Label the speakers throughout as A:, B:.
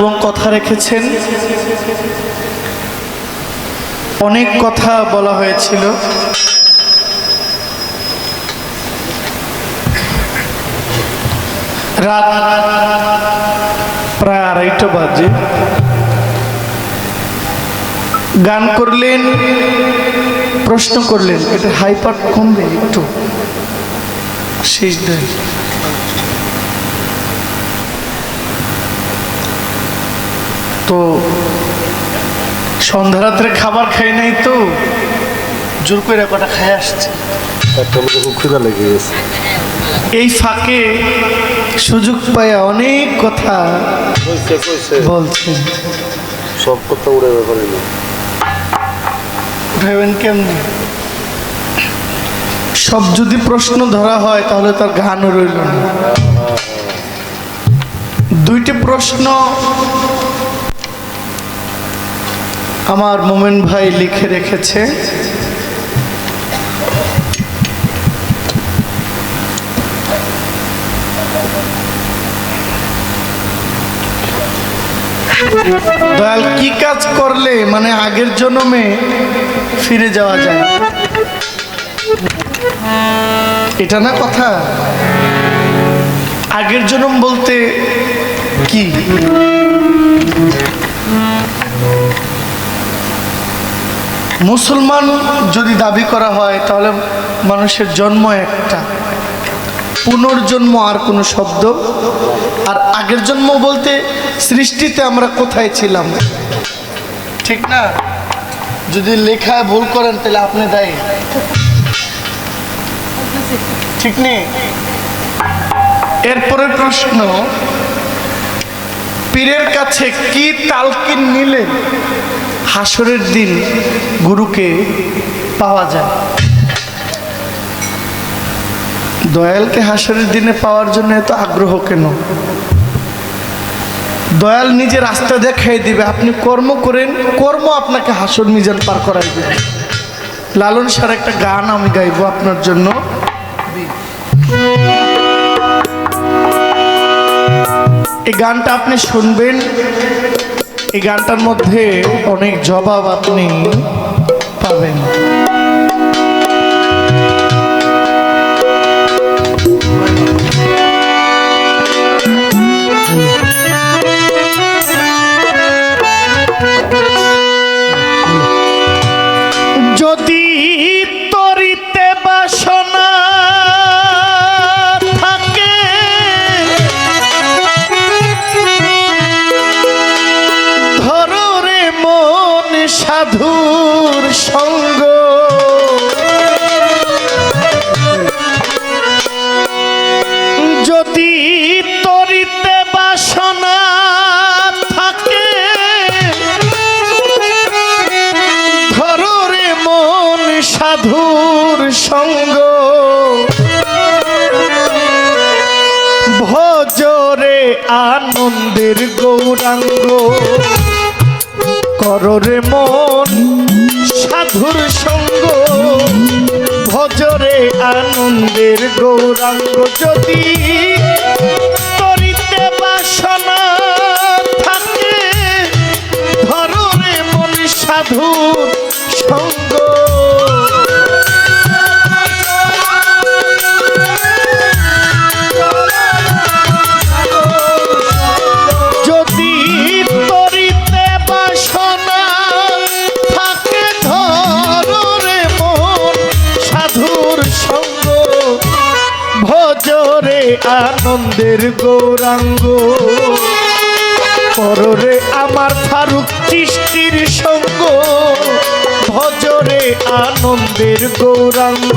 A: এবং কথা রেখেছেন। অনেক কথা বলা হয়েছিল। রাত প্রায় আড়াইটা বাজে। গান করলেন, প্রশ্ন করলেন, এটা হাইপার কমবে একটু? শেষ দেয় তো সন্ধ্যা রাত্রে খাবার খাই নাই তো জোর করে কটা খাই আসছে।
B: লেগে গেছে।
A: এই ফাঁকে সুযোগ পায় অনেক কথা বলছেন।
B: সব কথা উড়ে ব্যাপারে
A: উঠাবেন কেমনি? সব যদি প্রশ্ন ধরা হয় তাহলে তার গানও রইল না। দুইটি প্রশ্ন আমার মোমেন ভাই লিখে রেখেছে। দয়াল, কি কাজ করলে? মানে আগের জন্মে ফিরে যাওয়া যায়? এটা না কথা? আগের জন্ম বলতে কি? মুসলমান যদি দাবি করা হয়, তাহলে মানুষের জন্ম একটা। পুনর্জন্ম আর কোনো শব্দ। আর আগের জন্ম বলতে সৃষ্টিতে আমরা কোথায় ছিলাম? ঠিক না? যদি লেখায় ভুল করেন, তাহলে আপনি দায়ী। ঠিক নেই? এরপরে প্রশ্ন পীরের কাছে কি তালকিন নিলে হাসরের দিন গুরুকে পাওয়া যায়? দয়ালকে হাসরের দিনে পাওয়ার জন্য এত আগ্রহ কেন? দয়াল নিজে রাস্তা দেখাই দিবে, আপনি কর্ম করেন, কর্ম আপনাকে হাসর মিজান পার করাই দেবে। লালন সার একটা গান আমি গাইবো আপনার জন্য। এই গানটা আপনি শুনবেন। এই গানটার মধ্যে অনেক জবাব আপনি পাবেন। কররে মন সাধুর সঙ্গ ভজরে আনন্দের গৌরাঙ্গ যদি আনন্দের গৌরাঙ্গ। পররে আমার ফারুক সৃষ্টির সঙ্গ ভজরে আনন্দের গৌরাঙ্গ।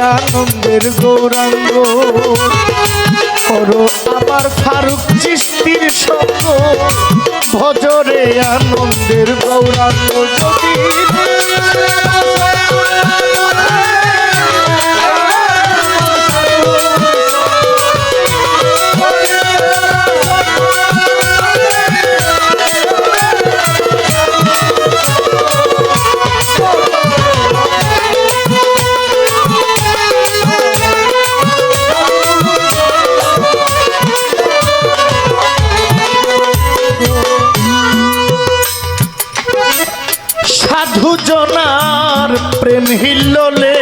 A: আনন্দের গৌরাঙ্গ। করো আমার ফারুক চিস্তির সঙ্গ। ভজরে আনন্দের গৌরাঙ্গ যদি বিল্ললে।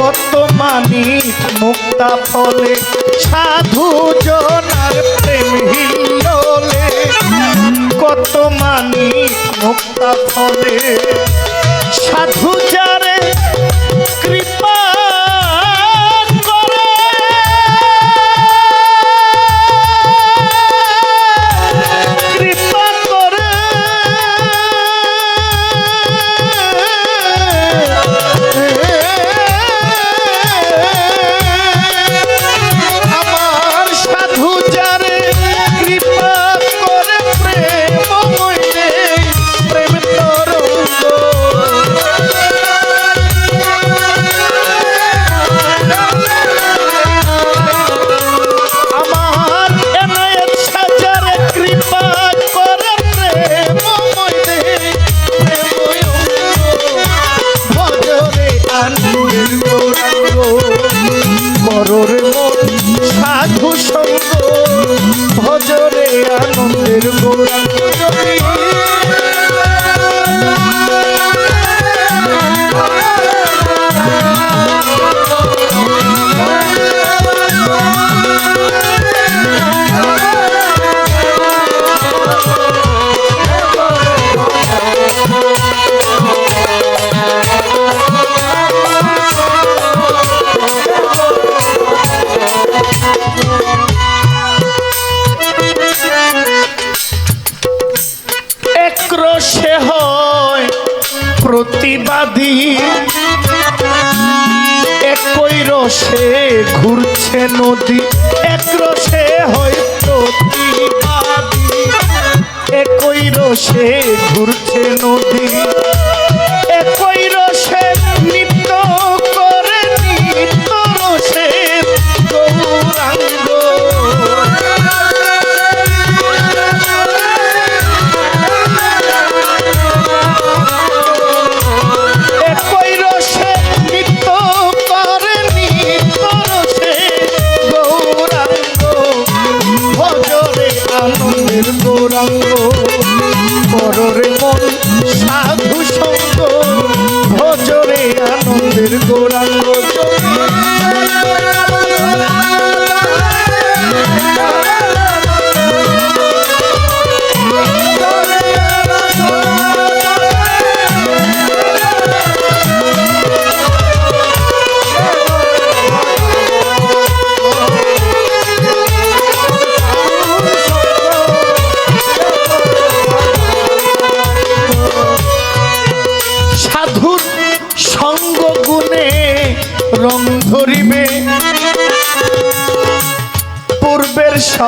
A: কত মানি মুক্তা ফলে সাধু জনার প্রেম হিল্ললে। কত মানি মুক্তা ফলে সাধু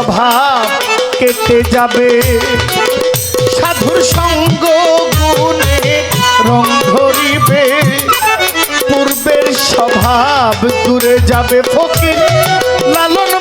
A: অভাব কেটে যাবে। সাধুর সঙ্গ গুণে রং ধরিবে। পূর্বের স্বভাব দূরে যাবে ফকির লালন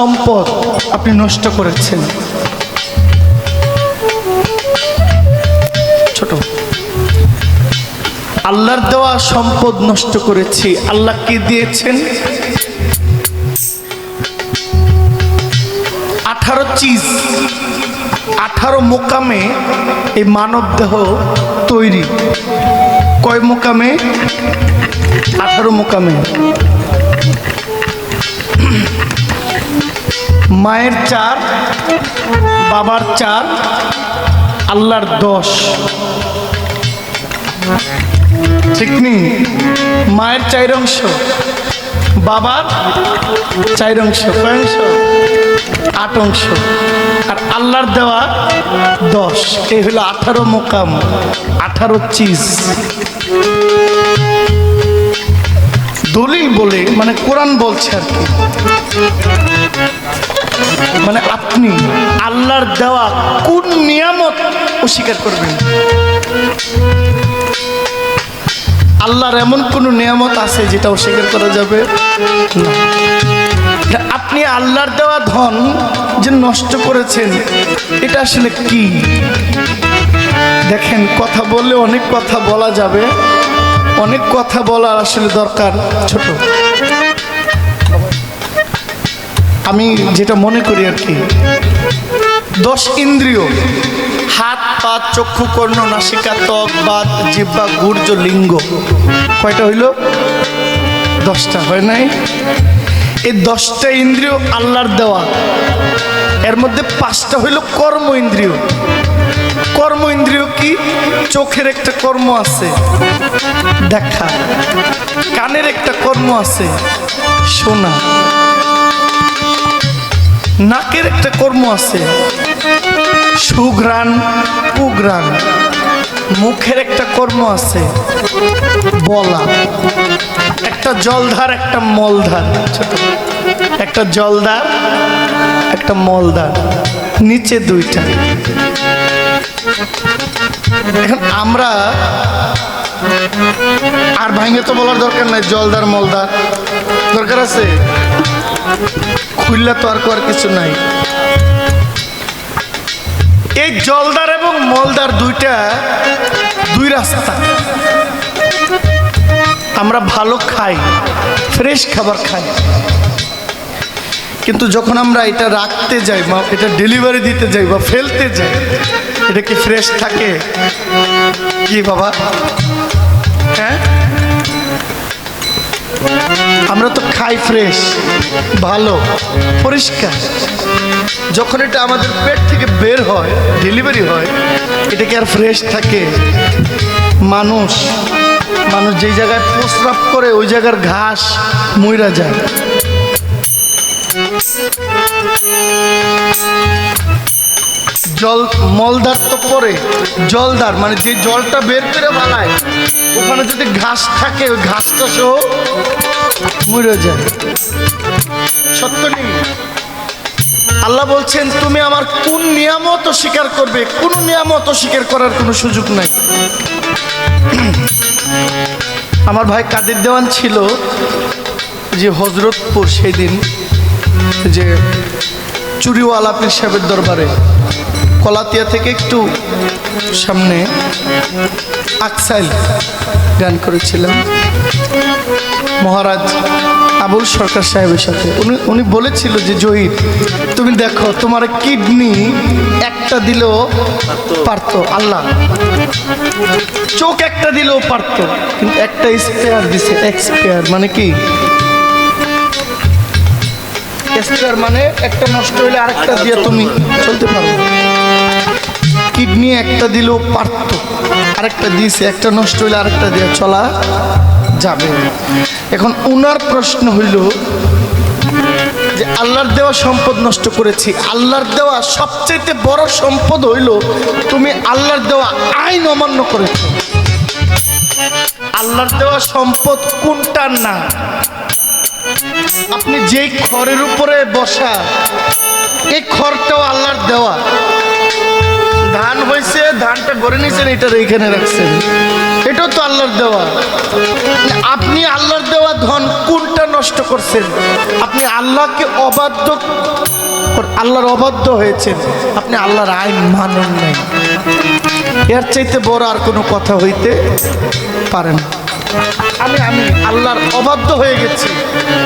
A: সম্পদ আপনি নষ্ট করেছেন। ছোট। আল্লাহর দেওয়া সম্পদ নষ্ট করেছি। আল্লাহ কি দিয়েছেন? আঠারো চিজ। আঠারো মোকামে এই মানব দেহ তৈরি। কয় মোকামে? আঠারো মোকামে। মায়ের চার, বাবার চার, আল্লাহর দশ। ঠিক নেই? মায়ের চার অংশ, বাবার চার অংশ অংশ? আট অংশ। আর আল্লাহর দেওয়া দশ। এই হলো আঠারো মোকাম, আঠারো চিজ। দলিল বলে মানে কোরআন বলছে আর কি। মানে আপনি আল্লাহর দেওয়া কোন নিয়ামত অস্বীকার করবেন? আল্লাহর এমন কোন নিয়ামত আছে যেটা অস্বীকার করা যাবে? আপনি আল্লাহর দেওয়া ধন যে নষ্ট করেছেন, এটা আসলে কি? দেখেন, কথা বললে অনেক কথা বলা যাবে। অনেক কথা বলার আসলে দরকার ছোট। আমি যেটা মনে করি আর কি, দশ ইন্দ্রিয়, হাত, পা, চক্ষু, কর্ণ, নাসিকা, ত্বক বাদ জিব্বা গুর্জ, লিঙ্গ, কয়টা হইল? দশটা, হয় নাই? এই দশটা ইন্দ্রিয় আল্লাহর দেওয়া। এর মধ্যে পাঁচটা হইল কর্ম ইন্দ্রিয়। কর্ম ইন্দ্রিয় কি? চোখের একটা কর্ম আছে। দেখা। কানের একটা কর্ম আছে। শোনা। নাকের একটা কর্ম আছে। সুঘ্রাণ, কুঘ্রাণ। মুখের একটা কর্ম আছে। বলা। একটা জলধার, একটা মলধার। একটা জলধার, একটা মলধার। নিচে দুইটা। আমরা, আর ভাঙে তো বলার দরকার নাই, জলদার মলদার। দরকার আছে? খুললে তো আর করার কিছু নাই। এই জলদার এবং মলদার দুইটা দুই রাস্তা। আমরা ভালো খাই, ফ্রেশ খাবার খাই। কিন্তু যখন আমরা এটা রাখতে যাই বা এটা ডেলিভারি দিতে যাই বা ফেলতে যাই এটা কি ফ্রেশ থাকে? কি বাবা? হ্যাঁ? আমরা তো খাই ফ্রেশ ভালো, পরিষ্কার। যখন এটা আমাদের পেট থেকে বের হয় ডেলিভারি হয়, এটা কি আর ফ্রেশ থাকে? মানুষ মানুষ যেই জায়গায় প্রস্রাব করে, ওই জায়গার ঘাস মইরা যায়। জল মলদার তো পরে, জলদার মানে যে জলটা বের করে বানায়, ওখানে যদি ঘাস থাকে, ওই ঘাসটা সহ মরে যায়। সত্য নেই? আল্লাহ বলছেন, তুমি আমার কোন নিয়ামত স্বীকার করবে? কোন নিয়ামত স্বীকার করার কোনো সুযোগ নাই। আমার ভাই কাদের দেওয়ান ছিল যে হজরতপুর সেই দিন যে চুরিওয়ালা পীর সাহেবের দরবারে। কলাতিয়া থেকে একটু সামনে আকসাইল গান করেছিলাম মহারাজ আবুল সরকার সাহেবের সাথে। উনি উনি বলেছিল যে, জহির, তুমি দেখো, তোমার কিডনি একটা দিলেও পারতো, আল্লাহ। চোখ একটা দিলেও পারতো, কিন্তু একটা স্পেয়ার দিছে এক্সপেয়ার মানে কি? স্পেয়ার মানে একটা নষ্ট হইলে আরেকটা দিয়ে তুমি চলতে পারো। কিডনি একটা দিলেও পারতো, আরেকটা দিয়েছে, একটা নষ্ট হইলে আরেকটা দিয়ে চলা যাবে। এখন উনার প্রশ্ন হইল যে আল্লাহর দেওয়া সম্পদ নষ্ট করেছি, আল্লাহর দেওয়া সবচেয়ে বড় সম্পদ হইল তুমি আল্লাহর দেওয়া আইন অমান্য করেছ। আল্লাহর দেওয়া সম্পদ কোনটার না? আপনি যেই খড়ের উপরে বসা, এই খড়টাও আল্লাহর দেওয়া। ধান হয়েছে ধানটা গড়ে নিয়েছেন এটা এইখানে রাখছেন। এটা এটাও তো আল্লাহর দেওয়া। আপনি আল্লাহর দেওয়া ধন কোনটা নষ্ট করছেন? আপনি আল্লাহকে অবাধ্য আল্লাহর অবাধ্য হয়েছেন। আপনি আল্লাহর আইন মানেন নাই। এর চাইতে বড় আর কোনো কথা হইতে পারে না। আমি আমি আল্লাহর অবাধ্য হয়ে গেছি।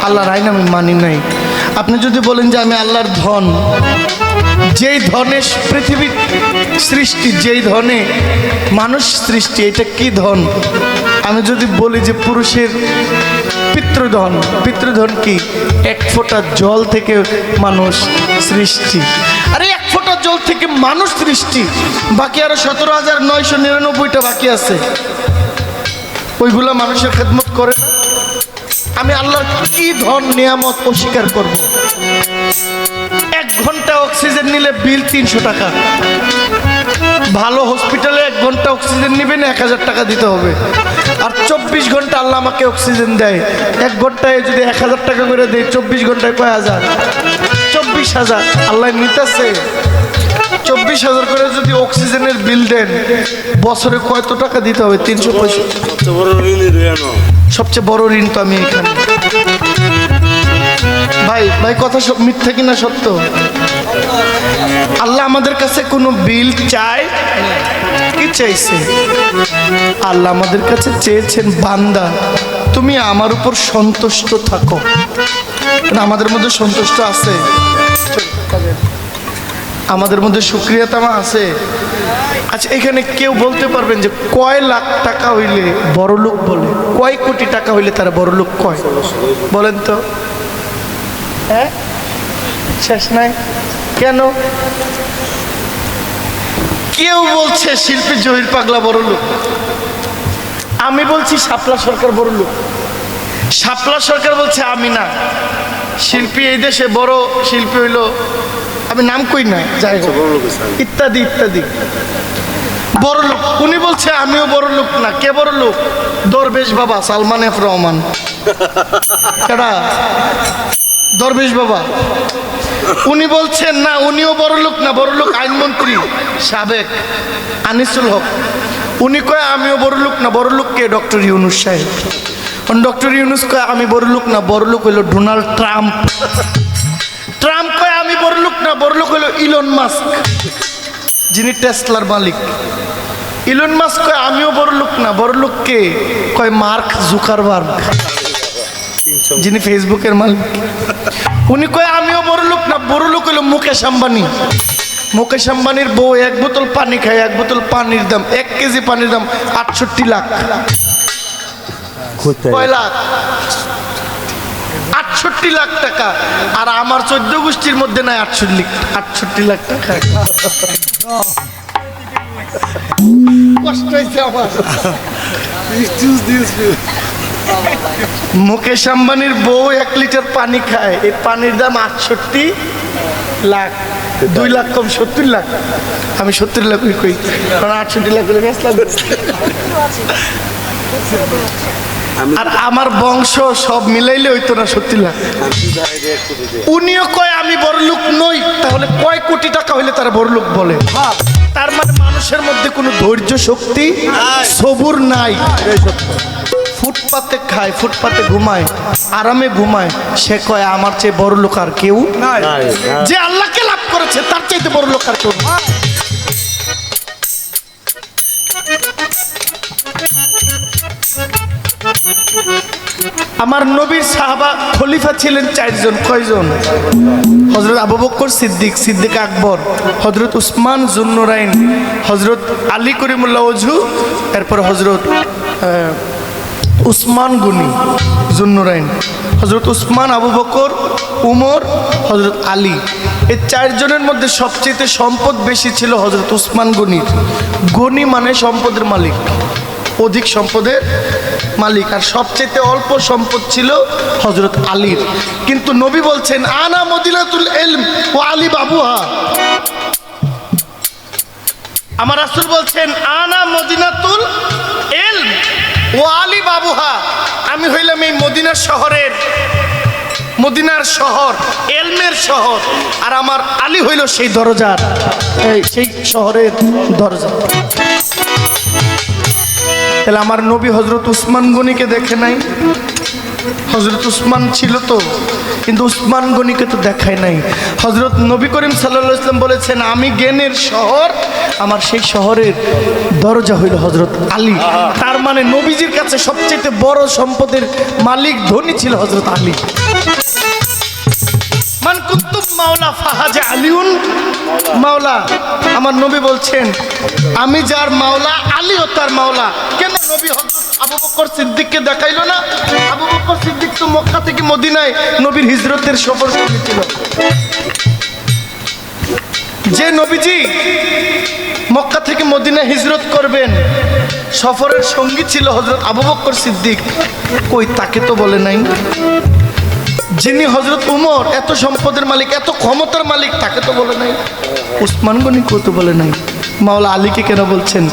A: আল্লাহর আইন আমি মানি নাই। আপনি যদি বলেন যে আমি আল্লাহর ধন, যেই ধনে পৃথিবীর সৃষ্টি, যেই ধনে মানুষ সৃষ্টি, এটা কি ধন? আমি যদি বলি যে পুরুষের পিতৃধন পিতৃধন কি? এক ফোঁটা জল থেকে মানুষ সৃষ্টি। আরে এক ফোঁটা জল থেকে মানুষ সৃষ্টি। বাকি আরও সতেরো হাজার নয়শো নিরানব্বইটা বাকি আছে। ওইগুলা মানুষের খেদমত করে না। আমি আল্লাহর কি ধন নিয়ামত অস্বীকার করব। এক ঘণ্টা অক্সিজেন নিলে বিল তিনশো টাকা। ভালো হসপিটালে এক ঘণ্টা অক্সিজেন নেবেন, এক হাজার টাকা দিতে হবে। আর চব্বিশ ঘণ্টা আল্লাহ আমাকে অক্সিজেন দেয়। এক ঘন্টায় যদি এক হাজার টাকা করে দেয়, চব্বিশ ঘন্টায় কয় হাজার? চব্বিশ হাজার। আল্লাহ নিতেছে। চব্বিশ হাজার করে যদি অক্সিজেনের বিল দেন বছরে কত টাকা দিতে হবে? তিনশো পঁয়ষট্টি।
B: সবচেয়ে বড়
A: ঋণ তো আমি এখানে। ভাই ভাই কথা সব মিথ্যা কিনা সত্য? আল্লাহ আমাদের কাছে কোনো বিল চায় কি চাইছে? আল্লাহ আমাদের কাছে চেয়েছেন বান্দা। তুমি আমার উপর সন্তুষ্ট থাকো। আমাদের মধ্যে সন্তুষ্ট আছে। আমাদের মধ্যে সুক্রিয়া তামা আছে। আচ্ছা এখানে কেউ বলতে পারবেন যে কয় লাখ টাকা হইলে বড় লোক বলে? কয় কোটি টাকা হইলে তারা বড় লোক কয়? বলেন তো। হ্যাঁ? শেষ নাই? কেন? কেউ বলছে শিল্পী জহির পাগলা বড় লোক আমি বলছি শাপলা সরকার বড় লোক শাপলা সরকার বলছে আমি না। শিল্পী এই দেশে বড় শিল্পী হইল আমি নাম কই না যাই হোক।
B: স্যার
A: ইত্যাদি ইত্যাদি। বড় লোক উনি বলছে আমিও বড় লোক না কে বড় লোক? দরবেশ বাবা সালমান এফ রহমান। কেডা? দরবেশ বাবা। উনি বলছেন না উনিও বড় লোক না বড় লোক আইনমন্ত্রী সাবেক আনিসুল হক। উনি কয় আমিও বড় লোক না বড় লোক কে? ডক্টর ইউনুস সাহেব। ডক্টর ইউনুস কয় আমি বড় লোক না বড় লোক হইল ডোনাল্ড ট্রাম্প। বড় লোক না বড় লোক হইল ইলন মাস্ক যিনি টেসলার মালিক। ইলন মাস্ক কয় আমিও বড় লোক না বড় লোক কে? কয় মার্ক জুকারবার্গ যিনি ফেসবুকের মালিক। উনি কয় আমিও বড় লোক না বড় লোক হইল মুকেশ আম্বানি। মুকেশ আম্বানির বউ এক বোতল পানি খায় এক বোতল পানির দাম এক কেজি পানির দাম আটষট্টি লাখ। কয় লাখ? আটষট্টি লাখ টাকা। আর আমার চোদ্দ গোষ্ঠীর মধ্যে নাই আটষট্টি আটষট্টি লাখ টাকা। মুকেশ আম্বানির বউ এক লিটার পানি খায়। এই পানির দাম আটষট্টি লাখ। দুই লাখ কম সত্তর লাখ। আমি সত্তর লাখ কই কারণ আটষট্টি লাখ বেচলাম। আর আমার বংশ সব মিলাইলে হইতো না সত্যি উনিও কয় আমি বড় লোক নই। তাহলে কয় কোটি টাকা হইলে তারা বড় লোক বলে? তার মানে মানুষের মধ্যে কোনো ধৈর্য শক্তি সবুর নাই। ফুটপাতে খায় ফুটপাতে ঘুমায় আরামে ঘুমায়। সে কয় আমার চেয়ে বড় লোক আর কেউ
B: নাই।
A: যে আল্লাহকে লাভ করেছে তার চাইতে বড় লোক আর কেউ নাই। আমার নবীর সাহাবা খলিফা ছিলেন চারজন, কয়জন? হজরত আবু বক্কর সিদ্দিক সিদ্দিক আকবর হজরত উসমান জুন্নুরাইন হজরত আলী করিমুল্লাহ ওজু এরপর হজরত উসমান গুনি জুন্নুরাইন হজরত উসমান আবু বকর, উমর হজরত আলী। এই চারজনের মধ্যে সবচেয়ে সম্পদ বেশি ছিল হজরত উসমান গনির। গনি মানে সম্পদের মালিক। অধিক সম্পদের মালিক। আর সবচেয়ে অল্প সম্পদ ছিল হজরত আলীর কিন্তু নবী বলছেন, আনা মদিনাতুল এলম ও আলী বাবুহা। আমার রাসূল বলছেন, আনা মদিনাতুল এলম ও আলী বাবুহা। আমি হইলাম এই মদিনার শহরের, মদিনার শহর এলমের শহর। আর আমার আলী হইল সেই দরজার সেই শহরের দরজা। তাহলে আমার নবী হজরত উসমান গনিকে দেখে নাই? হজরত উসমান ছিল তো, কিন্তু উসমান গনিকে তো দেখায় নাই। হজরত নবী করিম সাল্লাহ ইসলাম বলেছেন, আমি জ্ঞানের শহর, আমার সেই শহরের দরজা হইল হজরত আলী। তার মানে নবীজির কাছে সবচেয়ে বড় সম্পদের মালিক, ধনী ছিল হজরত আলী। মান কুতুব মাওলা ফাহাজে আলিউন মাওলা, আমার নবী বলছেন, আমি যার মাওলা আলীও তার মাওলা। কেন নবী আবু বকর সিদ্দিককে দেখাইলো না? আবু বকর সিদ্দিক তো মক্কা থেকে মদিনায় নবীর হিজরতের সফর সঙ্গী ছিল যে নবীজি মক্কা থেকে মদিনা হিজরত করবেন, সফরের সঙ্গী ছিল হজরত আবু বকর সিদ্দিক। কই, তাকে তো বলে নাই। যিনি হজরত উমর, এত সম্পদের মালিক, এত ক্ষমতার মালিক, তাকে তো বলে নাই। উসমান গনি তো বলে নাই। মাওলা আলীকে কেন বলছেন?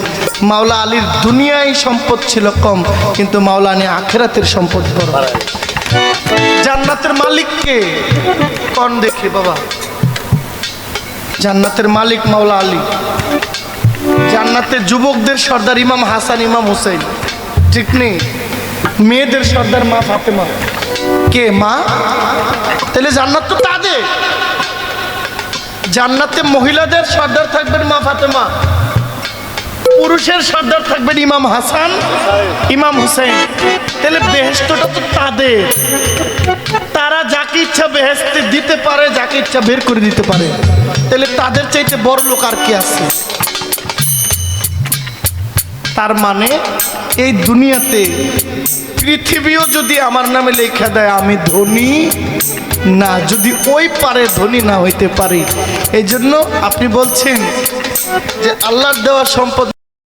A: মাওলা আলীর দুনিয়ায় সম্পদ ছিল কম, কিন্তু মাওলা আলী আখেরাতের সম্পদ বড়। জান্নাতের মালিককে কন দেখি বাবা। জান্নাতের মালিক মাওলা আলী। জান্নাতের যুবকদের সর্দার ইমাম হাসান, ইমাম হুসেন ঠিক নেই? মেয়েদের সর্দার মা ফাতেমা। কে, মা? তাহলে জান্নাত তো তাদের। জান্নাতে মহিলাদের সর্দার থাকবেন মা ফাতেমা। পুরুষের সর্দার থাকবেন ইমাম হাসান, ইমাম হুসেন তাহলে বেহেস্তটা তো তাদের। তারা যাকে ইচ্ছা বেহেস্তে দিতে পারে, যাকে ইচ্ছা বের করে দিতে পারে। তাহলে তাদের চাইতে বড় লোক আর কি আছে? তার মানে এই দুনিয়াতে পৃথিবীও যদি আমার নামে লেখা দেয়, আমি ধনী না, যদি ওই পারে ধনী না হইতে পারি। এই জন্য আপনি বলছেন যে আল্লাহর দেওয়া সম্পদ